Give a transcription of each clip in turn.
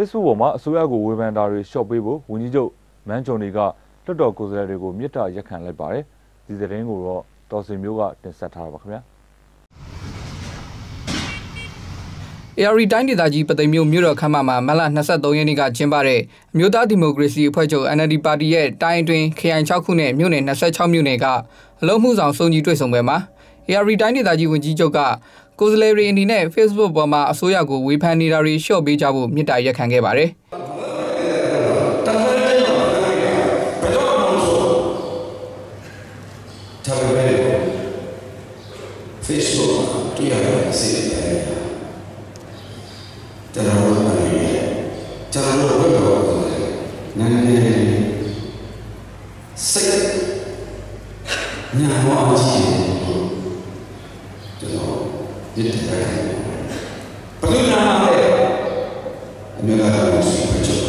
Facebook ပေါ်မှာအစိုးရကိုဝေဖန်တာတွေရှော့ပေးဖို့ဝန်ကြီးချုပ်မန်းဂျွန်နီကလွှတ်တော်ကိုယ်စားလှယ်တွေကိုမြစ်တာရက်ခံလိုက်ပါတယ်ဒီသတင်းကိုတော့တော်စင်မျိုးကတင်ဆက်ထားပါခင်ဗျာ AR တိုင်းဒေသကြီးပသိမ်မြို့မြို့တော်ခမ်းမမှာမလ23ရက်နေ့ကကျင်းပတဲ့အမျိုးသားဒီမိုကရေစီအဖွဲ့ချုပ် NLD ပါတီရဲ့တိုင်းအတွင်းခရိုင်6ခုနဲ့မြို့နယ်26မြို့နယ်ကအလုံးမှုဆောင်စုံကြီးတွေ့ဆုံပွဲမှာ AR တိုင်းဒေသကြီးဝန်ကြီးချုပ်က ကိုယ်စားလှယ်တွေအနေနဲ့ Facebook ပေါ်မှာအစိုးရကိုဝေဖန်နေတာတွေရှော့ပေးကြဖို့မြစ်တာရက်ခံခဲ့ပါတယ်။ဒါပေမဲ့ Facebook တွေ့ရတဲ့အစီအစဉ်တွေကျွန်တော်တို့အနေနဲ့ကျွန်တော်တို့ဘက်တော့နည်းနည်းစိတ်ညာမောအကြီးကျွန်တော် ဒီတက်တယ်ဘယ်လိုနာမလဲအမေရိကန်စီဖက်ချော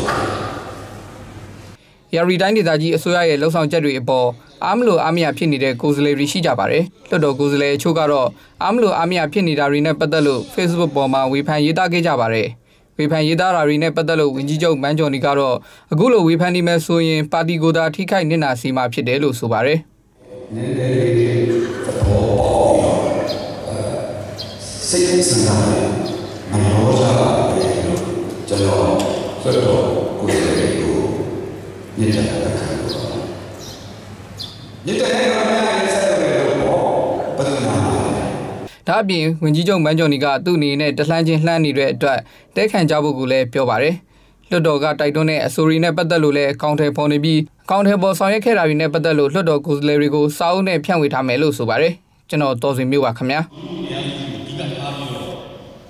ရာရီတိုင်းဒေသကြီးအစိုးရရဲ့လှုပ်ဆောင်ချက်တွေအပေါ်အားမလို့အားမရဖြစ်နေတဲ့ကိုယ်စားလှယ်တွေရှိကြပါတယ်။လွှတ်တော်ကိုယ်စားလှယ်အချို့ကတော့အားမလို့အားမရဖြစ်နေတာတွေနဲ့ပတ်သက်လို့ Facebook ပေါ်မှာဝေဖန်ရေးသားခဲ့ကြပါတယ်။ဝေဖန်ရေးသားတာတွေနဲ့ပတ်သက်လို့ဝန်ကြီးချုပ်မန်းကျော်နီကတော့အခုလိုဝေဖန်နေမယ်ဆိုရင်ပါတီကိုယ်သာထိခိုက်နစ်နာစေမှာဖြစ်တယ်လို့ဆိုပါတယ် နည်းနည်းလေးသဘောပေါက်ရော စိတ်ဆန္ဒနဲ့မရောကြပါဘူးလို့ကျွန်တော်ဆက်တော့ကိုယ်တိုင်ကိုညစ်တာခံလို့ညစ်တဲ့နေရာမှာလည်းဆက်ရတယ်လို့ပေါ့ဘယ်လိုမှမလဲ။ဒါအပြင်ဝန်ကြီးချုပ်မန်းကျော်နီကသူ့အနေနဲ့တလှမ်းချင်းလှမ်းနေတဲ့အတွက်တဲခံကြဖို့ကိုလည်းပြောပါတယ်။လွှတ်တော်ကတိုက်တွန်းတဲ့အဆိုရီနဲ့ပတ်သက်လို့လည်းအကောင့်ထဲပေါ်နေပြီးအကောင့်ထဲပေါ်ဆောင်ရွက်ခဲ့တာတွေနဲ့ပတ်သက်လို့လွှတ်တော်ကိုယ်စားလှယ်တွေကိုစာအုပ်နဲ့ဖြန့်ဝေထားမယ်လို့ဆိုပါတယ်။ကျွန်တော်တော်စင်မျိုးပါခင်ဗျာ။